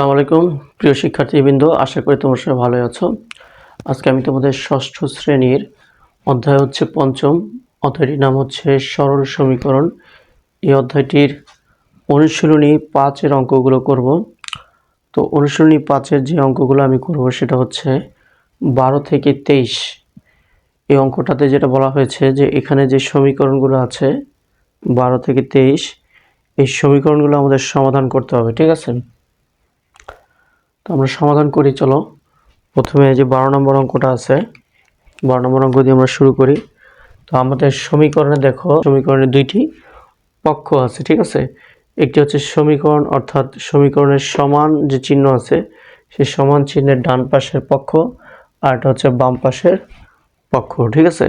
আসসালামু আলাইকুম। প্রিয় শিক্ষার্থীবৃন্দ, আশা করি তোমরা সবাই ভালো আছো। আজকে আমি তোমাদের ষষ্ঠ শ্রেণির অধ্যায় হচ্ছে পঞ্চম। অধ্যায়টির নাম হচ্ছে সরল সমীকরণ। এই অধ্যায়টির অনুশীলনী পাঁচের অঙ্কগুলো করব। তো অনুশীলনী পাঁচের যে অঙ্কগুলো আমি করব সেটা হচ্ছে বারো থেকে তেইশ। এই অঙ্কটাতে যেটা বলা হয়েছে যে এখানে যে সমীকরণগুলো আছে, বারো থেকে তেইশ, এই সমীকরণগুলো আমাদের সমাধান করতে হবে, ঠিক আছে? আমরা সমাধান করি, চলো। প্রথমে যে বারো নম্বর অঙ্কটা আছে, বারো নম্বর অঙ্ক দিয়ে আমরা শুরু করি। তো আমাদের সমীকরণে দেখো, সমীকরণে দুইটি পক্ষ আছে, ঠিক আছে? একটি হচ্ছে সমীকরণ, অর্থাৎ সমীকরণের সমান যে চিহ্ন আছে, সেই সমান চিহ্নের ডান পাশের পক্ষ, আর এটা হচ্ছে বাম পাশের পক্ষ, ঠিক আছে?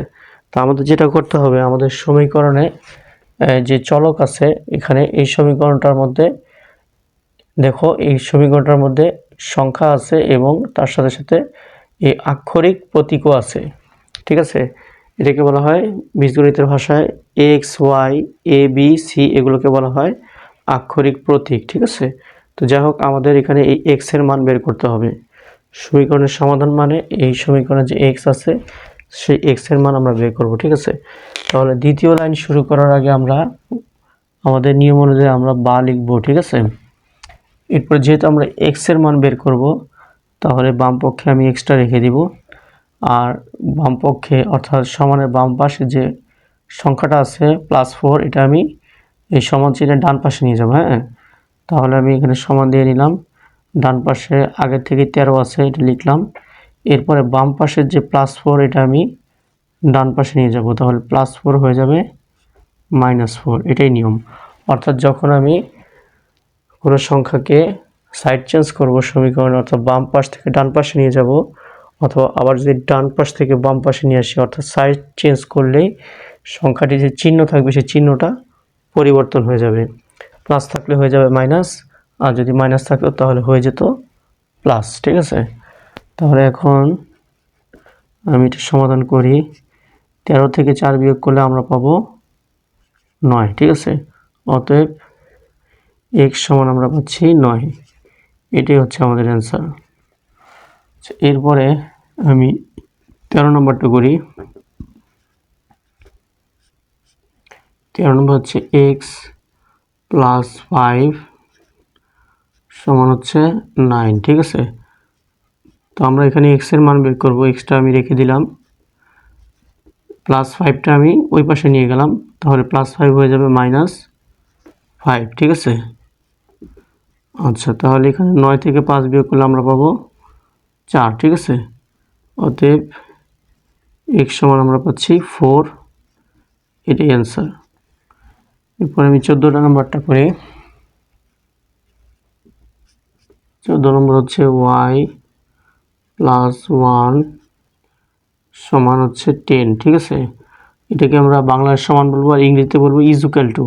তো আমাদের যেটা করতে হবে, আমাদের সমীকরণে যে চলক আছে, এখানে এই সমীকরণটার মধ্যে, দেখো, এই সমীকরণটার মধ্যে সংখ্যা আছে এবং তার সাথে সাথে এই আক্ষরিক প্রতীকও আছে। ঠিক আছে? এটাকে বলা হয় বীজগণিতের ভাষায় X Y A B C এগুলোকে বলা হয় আক্ষরিক প্রতীক। ঠিক আছে? তো যাই হোক, আমাদের এখানে এই এক্সের মান বের করতে হবে। সমীকরণের সমাধান মানে এই সমীকরণে যে এক্স আছে, সেই এক্সের মান আমরা বের করব। ঠিক আছে? তাহলে দ্বিতীয় লাইন শুরু করার আগে আমরা, আমাদের নিয়ম অনুযায়ী আমরা বা লিখব। ঠিক আছে? এরপর যেহেতু আমরা এক্সের মান বের করব, তাহলে বাম পক্ষে আমি এক্সট্রা রেখে দিব। আর বাম পক্ষে অর্থাৎ সমানের বাম পাশে যে সংখ্যাটা আছে প্লাস ফোর এটা আমি এই সমান চিহ্নের ডান পাশে নিয়ে যাব হ্যাঁ? তাহলে আমি এখানে সমান দিয়ে নিলাম। ডান পাশে আগের থেকে তেরো আছে, এটা লিখলাম। এরপরে বাম পাশের যে প্লাস ফোর এটা আমি ডান পাশে নিয়ে যাব। তাহলে প্লাস ফোর হয়ে যাবে মাইনাস ফোর এটাই নিয়ম। অর্থাৎ যখন আমি কোনো সংখ্যাকে সাইড চেঞ্জ করব সমীকরণ, অর্থাৎ বাম পাশ থেকে ডান পাশে নিয়ে যাব, অথবা আবার যদি ডান পাশ থেকে বাম পাশে নিয়ে আসি, অর্থাৎ সাইড চেঞ্জ করলেই সংখ্যাটি যে চিহ্ন থাকবে, সেই চিহ্নটা পরিবর্তন হয়ে যাবে। প্লাস থাকলে হয়ে যাবে মাইনাস আর যদি মাইনাস থাকতো তাহলে হয়ে যেত প্লাস ঠিক আছে? তাহলে এখন আমি এটা সমাধান করি। তেরো থেকে চার বিয়োগ করলে আমরা পাবো নয়, ঠিক আছে? অতএব এক্স সমান আমরা পাচ্ছি নয়। এটাই হচ্ছে আমাদের অ্যান্সার আচ্ছা এরপরে আমি তেরো নম্বরটা করি। তেরো নম্বর হচ্ছে এক্স প্লাস ফাইভ সমান হচ্ছে নাইন, ঠিক আছে? তো আমরা এখানে এক্সের মান বের করব। এক্সটা আমি রেখে দিলাম। প্লাস ফাইভটা আমি ওই পাশে নিয়ে গেলাম। তাহলে প্লাস ফাইভ হয়ে যাবে মাইনাস ফাইভ, ঠিক আছে? আচ্ছা তাহলে এখানে নয় থেকে পাঁচ বিয়োগ করলে আমরা পাবো চার, ঠিক আছে? অতএব এক্স সমান আমরা পাচ্ছি ফোর এটাই অ্যান্সার এরপর আমি চোদ্দোটা নাম্বারটা করি। চোদ্দ নম্বর হচ্ছে ওয়াই প্লাস ওয়ান সমান হচ্ছে টেন ঠিক আছে? এটাকে আমরা বাংলার সমান বলব আর ইংরেজিতে বলব ইজুক্যাল টু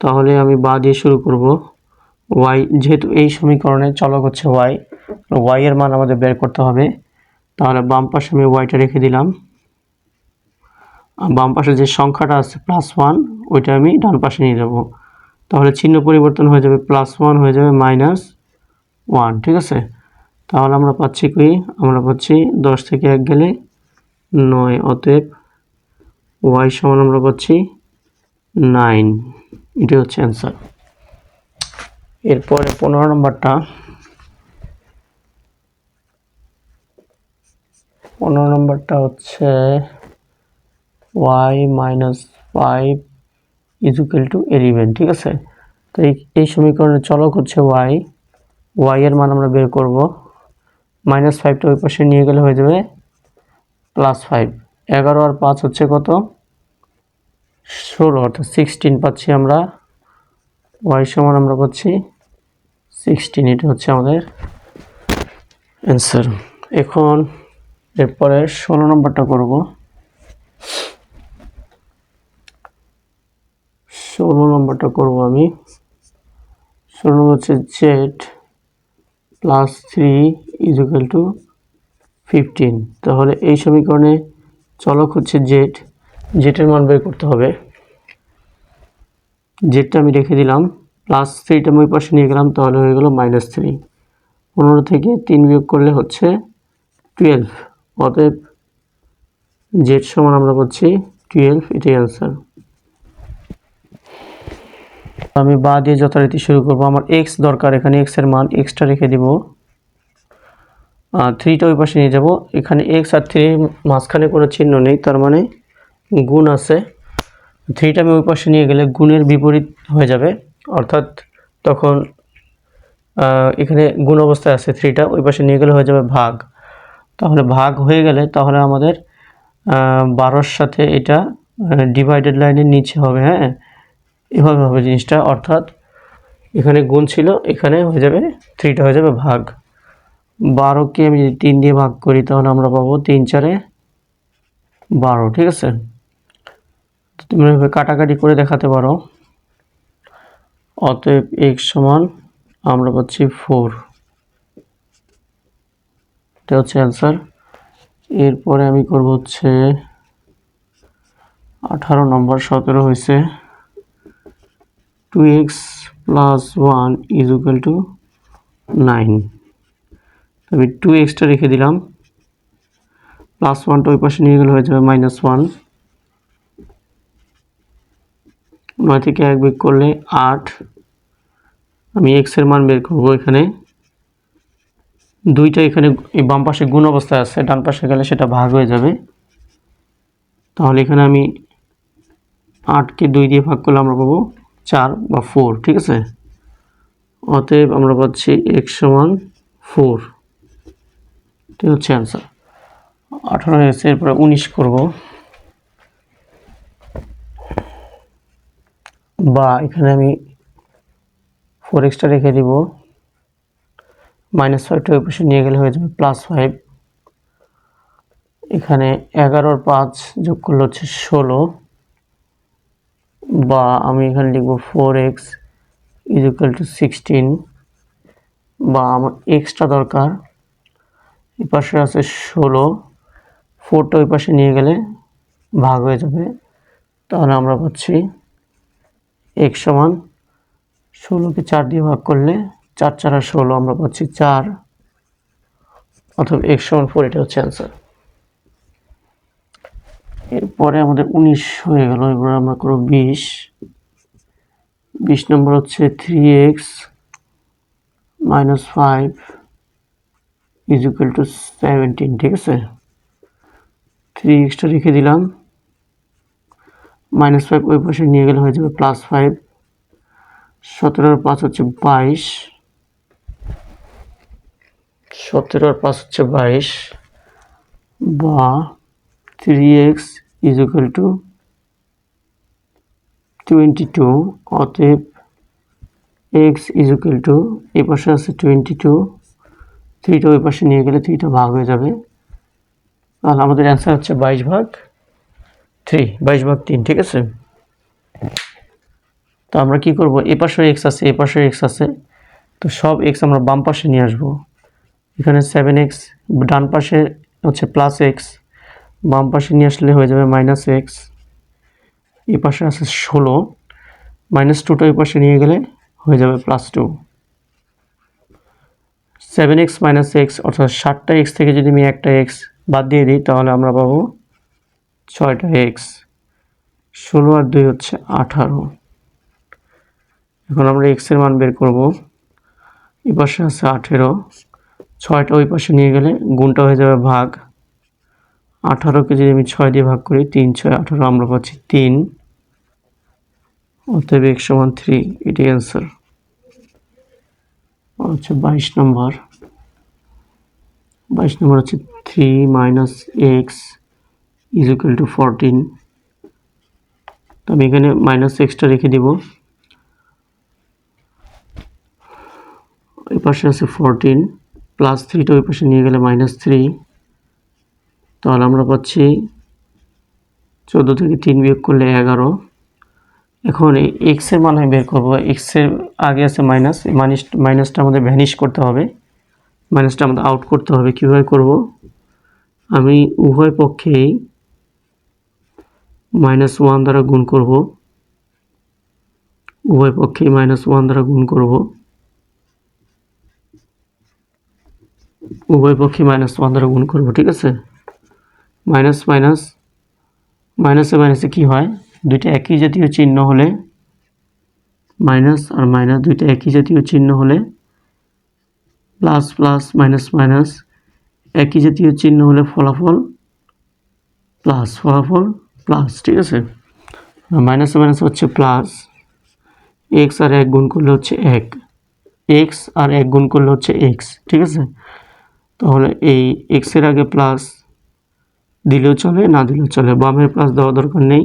তাহলে আমি বা দিয়ে শুরু করব। ওয়াই যেহেতু এই সমীকরণে চলক হচ্ছে ওয়াই ওয়াই এর মান আমাদের বের করতে হবে। তাহলে বাম পাশে আমি ওয়াইটা রেখে দিলাম। বাম পাশে যে সংখ্যাটা আছে প্লাস ওয়ান ওইটা আমি ডান পাশে নিয়ে যাব। তাহলে চিহ্ন পরিবর্তন হয়ে যাবে প্লাস ওয়ান হয়ে যাবে মাইনাস ওয়ান ঠিক আছে? তাহলে আমরা পাচ্ছি কি? আমরা পাচ্ছি দশ থেকে এক গেলে নয়, অতএব ওয়াই সমান আমরা পাচ্ছি নাইন এটি হচ্ছে অ্যান্সার এরপরে পনেরো নম্বরটা। পনেরো নম্বরটা হচ্ছে Y minus five is equal to eleven ঠিক আছে? তো এই সমীকরণের চলক হচ্ছে ওয়াই ওয়াই এর মান আমরা বের করব। মাইনাস ফাইভটা ওই পাশে নিয়ে গেলে হয়ে যাবে প্লাস ফাইভ এগারো আর পাঁচ হচ্ছে কত? ষোলো, অর্থাৎ সিক্সটিন পাচ্ছি আমরা। ওয়াই সমান আমরা পাচ্ছি সিক্সটিন এটা হচ্ছে আমাদের অ্যান্সার এখন এরপরে ষোলো নম্বরটা করব। ষোলো নম্বরটা করব আমি। ষোলো হচ্ছে Z plus three is equal to fifteen তাহলে এই সমীকরণে চলক হচ্ছে জেড জেটের মান বের করতে হবে। জেডটা আমি রেখে দিলাম প্লাস থ্রিটা আমি ওই পাশে নিয়ে গেলাম, তাহলে হয়ে গেল মাইনাস থ্রি পনেরো থেকে তিন বিয়োগ করলে হচ্ছে টুয়েলভ অতএব জেড সমান আমরা বলছি টুয়েলভ এটাই অ্যান্সার আমি বা দিয়ে যথারীতি শুরু করব। আমার এক্স দরকার, এখানে এক্সের মান এক্সটা রেখে দিব। থ্রিটা ওই পাশে নিয়ে যাব। এখানে এক্স আর থ্রি মাঝখানে কোনো চিহ্ন নেই, তার মানে গুণ আছে। থ্রিটা আমি ওই পাশে নিয়ে গেলে গুণের বিপরীত হয়ে যাবে। অর্থাৎ তখন এখানে গুণ অবস্থায় আছে থ্রিটা ওই পাশে নিয়ে গেলে হয়ে যাবে ভাগ। তাহলে ভাগ হয়ে গেলে তাহলে আমাদের বারোর সাথে এটা ডিভাইডেড লাইনের নিচে হবে হ্যাঁ? এভাবে হবে জিনিসটা। অর্থাৎ এখানে গুণ ছিল, এখানে হয়ে যাবে থ্রিটা হয়ে যাবে ভাগ। বারোকে আমি যদি তিন দিয়ে ভাগ করি, তাহলে আমরা পাবো তিন চারে বারো, ঠিক আছে? তুমি এভাবে কাটাকাটি করে দেখাতে পারো। অতএব এক্স সমান আমরা পাচ্ছি ফোর এটা হচ্ছে অ্যান্সার এরপরে আমি করব হচ্ছে আঠারো নম্বর সতেরো হয়েছে। Two X plus one is equal to nine আমি টু এক্সটা রেখে দিলাম। প্লাস ওয়ানটা ওই পাশে নিয়ে গেলে হয়ে যাবে মাইনাস ওয়ান নয় থেকে এক বিয়োগ করলে আট। আমি এক্সের মান বের করব এখানে। দুইটা এখানে এই বাম পাশে গুণ অবস্থায় আছে, ডান পাশে গেলে সেটা ভাগ হয়ে যাবে। তাহলে এখানে আমি আটকে দুই দিয়ে ভাগ করলে আমরা পাবো চার বা ফোর ঠিক আছে? অতএব আমরা পাচ্ছি এক্স সমান ফোর এটি হচ্ছে অ্যান্সার আঠারো হয়েছে, এরপরে উনিশ করব। বা এখানে আমি ফোর এক্সটা রেখে দিব। মাইনাস ফাইভটা ওই পাশে নিয়ে গেলে হয়ে যাবে প্লাস ফাইভ এখানে এগারোর পাঁচ যোগ করলে হচ্ছে ষোলো। বা আমি এখানে লিখব four X is equal to sixteen বা আমার এক্সটা দরকার। এই পাশে আছে ষোলো। ফোরটা ওই পাশে নিয়ে গেলে ভাগ হয়ে যাবে। তাহলে আমরা পাচ্ছি এক সমান ষোলোকে চার দিয়ে ভাগ করলে চার চার ষোলো আমরা পাচ্ছি চার। অথবা এক সমান ফোর এটা হচ্ছে অ্যান্সার এরপরে আমাদের উনিশ হয়ে গেল, এবার আমরা করব বিশ। বিশ নম্বর হচ্ছে three X minus five is equal to seventeen ঠিক আছে? থ্রি এক্সটা রেখে দিলাম। মাইনাস ফাইভ ওই পাশে নিয়ে গেলে হয়ে যাবে প্লাস ফাইভ সতেরোর পাঁচ হচ্ছে বাইশ। সতেরোর পাঁচ হচ্ছে বাইশ। বা three X is equal to twenty two অতএব এক্স ইজ ইকুয়াল টু এই পাশে আছে টোয়েন্টি টু থ্রিটা ওই পাশে নিয়ে গেলে থ্রিটা ভাগ হয়ে যাবে। তাহলে আমাদের অ্যান্সার হচ্ছে বাইশ ভাগ। থ্রি বাইশ ভাগ তিন, ঠিক আছে? তো আমরা কি করব? এ পাশে এক্স আছে, এ পাশে এক্স আছে। তো সব এক্স আমরা বাম পাশে নিয়ে আসব। এখানে সেভেন এক্স ডান পাশে হচ্ছে প্লাস এক্স বাম পাশে নিয়ে আসলে হয়ে যাবে মাইনাস এক্স এই পাশে আছে ষোলো। মাইনাস টুটা এই পাশে নিয়ে গেলে হয়ে যাবে plus two seven X minus X অর্থাৎ ষাটটা এক্স থেকে যদি আমি একটা এক্স বাদ দিয়ে দিই, তাহলে আমরা পাবো ছয়টা এক্স ষোলো আর দুই হচ্ছে আঠারো। এখন আমরা এক্সের মান বের করব। এই পাশে আছে আঠেরো। ছয়টা ওই পাশে নিয়ে গেলে গুণটা হয়ে যাবে ভাগ। আঠারোকে যদি আমি ছয় দিয়ে ভাগ করি, তিন, ছয়, আঠারো, আমরা পাচ্ছি তিন। অতএব এক্স সমান থ্রি এটি অ্যান্সার হচ্ছে বাইশ নম্বর বাইশ নম্বর হচ্ছে three minus X is equal to fourteen তো আমি এখানে মাইনাস এক্সটা রেখে দিব। ওই পাশে আছে ফোরটিন প্লাস থ্রিটা ওই পাশে নিয়ে গেলে মাইনাস থ্রি তাহলে আমরা পাচ্ছি চোদ্দ থেকে তিন বিয়োগ করলে এগারো। এখন এই এক্সের মান আমি বের করব। এক্সের আগে আছে মাইনাস এই মাইনাস মাইনাসটা আমাদের ভ্যানিশ করতে হবে। মাইনাসটা আমাদের আউট করতে হবে। কীভাবে করব? আমি উভয় পক্ষেই মাইনাস ওয়ান দ্বারা গুণ করব। উভয় পক্ষে মাইনাস ওয়ান দ্বারা গুণ করব। উভয় পক্ষে মাইনাস ওয়ান দ্বারা গুণ করব, ঠিক আছে? মাইনাস মাইনাস মাইনাসে মাইনাসে কী হয়? দুইটা একই জাতীয় চিহ্ন হলে মাইনাস আর মাইনাস দুইটা একই জাতীয় চিহ্ন হলে প্লাস প্লাস মাইনাস মাইনাস একই জাতীয় চিহ্ন হলে ফলাফল প্লাস ফলাফল প্লাস ঠিক আছে? মাইনাসে মাইনাস হচ্ছে প্লাস এক্স আর এক গুণ করলে হচ্ছে এক এক্স আর এক গুণ করলে হচ্ছে এক্স ঠিক আছে? তাহলে এই এক্সের আগে প্লাস দিলেও চলে, না দিলেও চলে। বামের প্লাস দেওয়া দরকার নেই।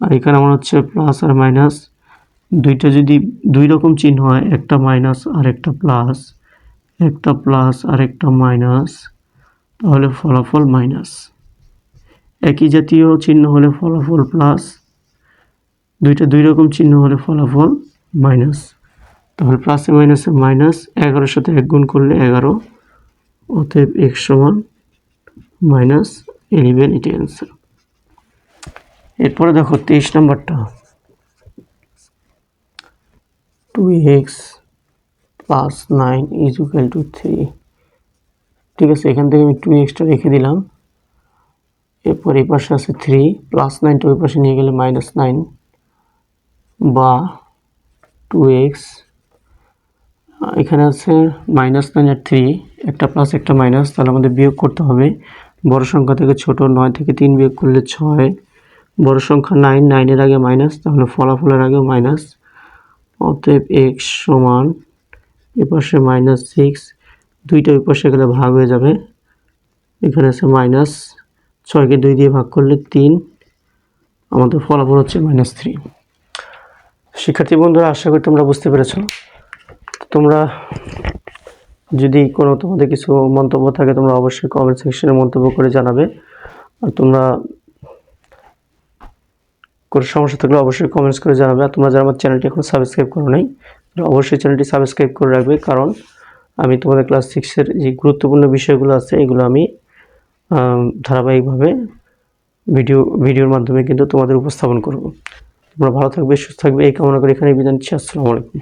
আর এখানে আমার হচ্ছে প্লাস আর মাইনাস দুইটা যদি দুই রকম চিহ্ন হয়, একটা মাইনাস আর একটা প্লাস একটা প্লাস আর একটা মাইনাস তাহলে ফলাফল মাইনাস একই জাতীয় চিহ্ন হলে ফলাফল প্লাস দুইটা দুই রকম চিহ্ন হলে ফলাফল মাইনাস তাহলে প্লাসে মাইনাসে মাইনাস এগারোর সাথে এক গুণ করলে এগারো, অতএব এক সমান মাইনাস ইলেভেন এটি অ্যান্সার এরপরে দেখো তেইশ নাম্বারটা। Two X plus nine is equal to three ঠিক আছে, এখান থেকে আমি টু এক্সটা রেখে দিলাম। এরপর এই পাশে আছে থ্রি প্লাস নাইনটা ওই পাশে নিয়ে গেলে মাইনাস নাইন বা টু এক্স এখানে আছে মাইনাস নাইন আর থ্রি একটা প্লাস একটা মাইনাস তাহলে আমাদের বিয়োগ করতে হবে। বড় সংখ্যা থেকে ছোট, নয় থেকে তিন বিয়োগ করলে ছয়। বড় সংখ্যা নাইন নাইনের আগে মাইনাস তাহলে ফলাফলের আগে মাইনাস অতএব এক্স সমান এপাশে মাইনাস সিক্স দুইটা ওই পাশে গেলে ভাগ হয়ে যাবে। এখানে আছে মাইনাস ছয়কে দুই দিয়ে ভাগ করলে তিন। আমাদের ফলাফল হচ্ছে মাইনাস থ্রি শিক্ষার্থী বন্ধুরা, আশা করি তোমরা বুঝতে পেরেছ। তোমরা যদি কোনো তোমাদের কিছু মন্তব্য থাকে, তোমরা অবশ্যই কমেন্ট সেকশনে মন্তব্য করে জানাবে। আর তোমরা কোনো সমস্যা থাকলে অবশ্যই কমেন্টস করে জানাবে। আর তোমরা যারা আমার চ্যানেলটি এখন সাবস্ক্রাইব করো নাই অবশ্যই চ্যানেলটি সাবস্ক্রাইব করে রাখবে। কারণ আমি তোমাদের ক্লাস সিক্সের যে গুরুত্বপূর্ণ বিষয়গুলো আছে, এগুলো আমি ধারাবাহিকভাবে ভিডিও, ভিডিওর মাধ্যমে কিন্তু তোমাদের উপস্থাপন করব। তোমরা ভালো থাকবে, সুস্থ থাকবে, এই কামনা করে এখানে বিদায় নিচ্ছি। আসসালামু আলাইকুম।